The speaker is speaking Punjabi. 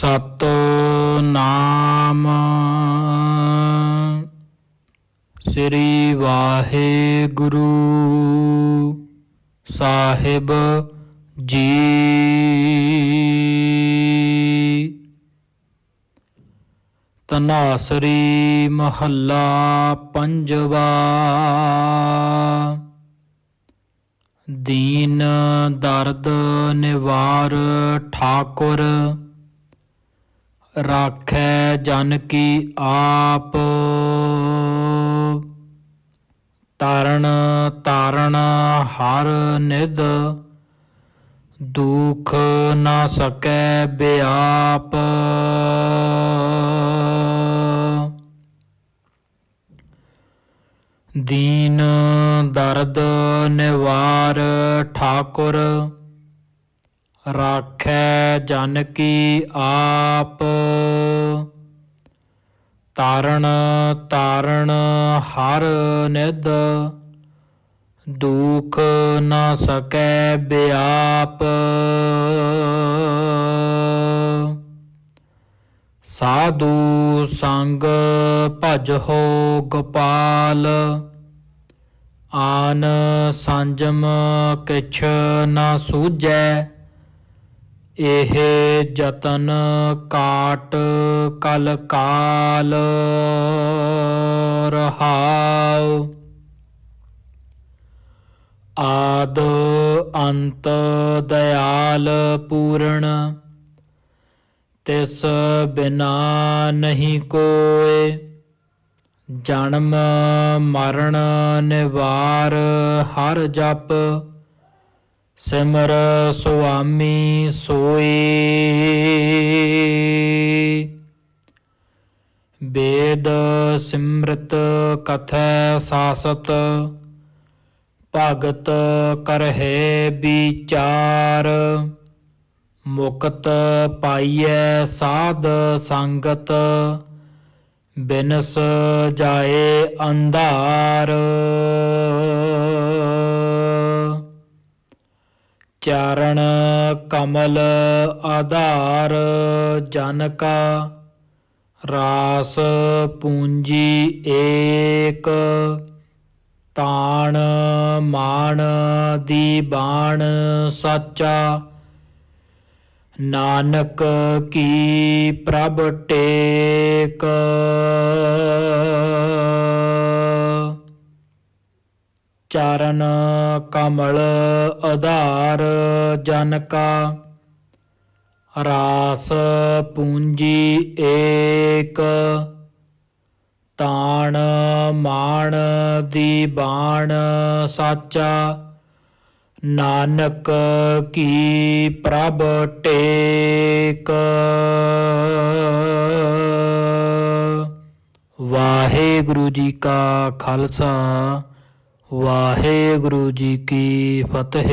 ਸਤ ਨਾਮ ਸ੍ਰੀ ਵਾਹਿਗੁਰੂ ਸਾਹਿਬ ਜੀ। ਤਨਾਸਰੀ ਮਹੱਲਾ ਪੰਜਵਾ। ਦੀਨ ਦਰਦ ਨਿਵਾਰ ਠਾਕੁਰ। ਰਾਖੈ ਜਨ ਕੀ ਆਪ। ਤਾਰਨ ਤਾਰਨ ਹਰ ਨਿਦ ਦੁਖ ਨਾ ਸਕੈ ਬਿਆਪ। ਦੀਨ ਦਰਦ ਨਿਵਾਰ ਠਾਕੁਰ ਰਾਖੈ ਜਨ ਕੀ ਆਪ। ਤਾਰਨ ਤਾਰਨ ਹਰ ਨਿਦ ਦੁਖ ਨਾ ਸਕੈ ਬਿਆਪ। ਸਾਧੂ ਸੰਗ ਹੋ ਗੋਪਾਲ। ਆਨ ਸੰਜਮ ਕਿਛ ਨਾ ਸੂਝੈ। ਇਹ ਜਤਨ ਕਾਟ ਕਲ ਕਾਲ ਰਹਾਉ। ਆਦ ਅੰਤ ਦਇਆਲ ਪੂਰਨ, ਤਿਸ ਬਿਨਾ ਨਹੀਂ ਕੋਏ। ਜਨਮ ਮਰਨ ਨਿਵਾਰ ਹਰ ਜਪ ਸਿਮਰ ਸੁਆਮੀ ਸੋਈ। ਵੇਦ ਸਿਮਰਤ ਕਥੈ ਸਾਸਤ, ਭਗਤ ਕਰਹਿ ਵਿਚਾਰ। ਮੁਕਤ ਪਾਈਐ ਸਾਧ ਸੰਗਤ, ਬਿਨਸ ਜਾਏ ਅੰਧਾਰ। ਚਰਨ ਕਮਲ ਆਧਾਰ ਜਨਕਾ ਰਾਸ ਪੂੰਜੀ ਏਕ ਤਾਣ ਮਾਣ ਦੀ ਬਾਣ ਸਾਚਾ ਨਾਨਕ ਕੀ ਪ੍ਰਭ ਟੇਕ ਚਰਨ ਕਮਲ ਆਧਾਰ ਜਨ ਕਾ। ਰਾਸ ਪੂੰਜੀ ਏਕ। ਤਾਣ ਮਾਣ ਦੀ ਬਾਣ ਸਾਚਾ। ਨਾਨਕ ਕੀ ਪ੍ਰਭ ਟੇਕ। ਵਾਹਿਗੁਰੂ ਜੀ ਕਾ ਖਾਲਸਾ। ਵਾਹਿਗੁਰੂ ਜੀ ਕੀ ਫਤਿਹ।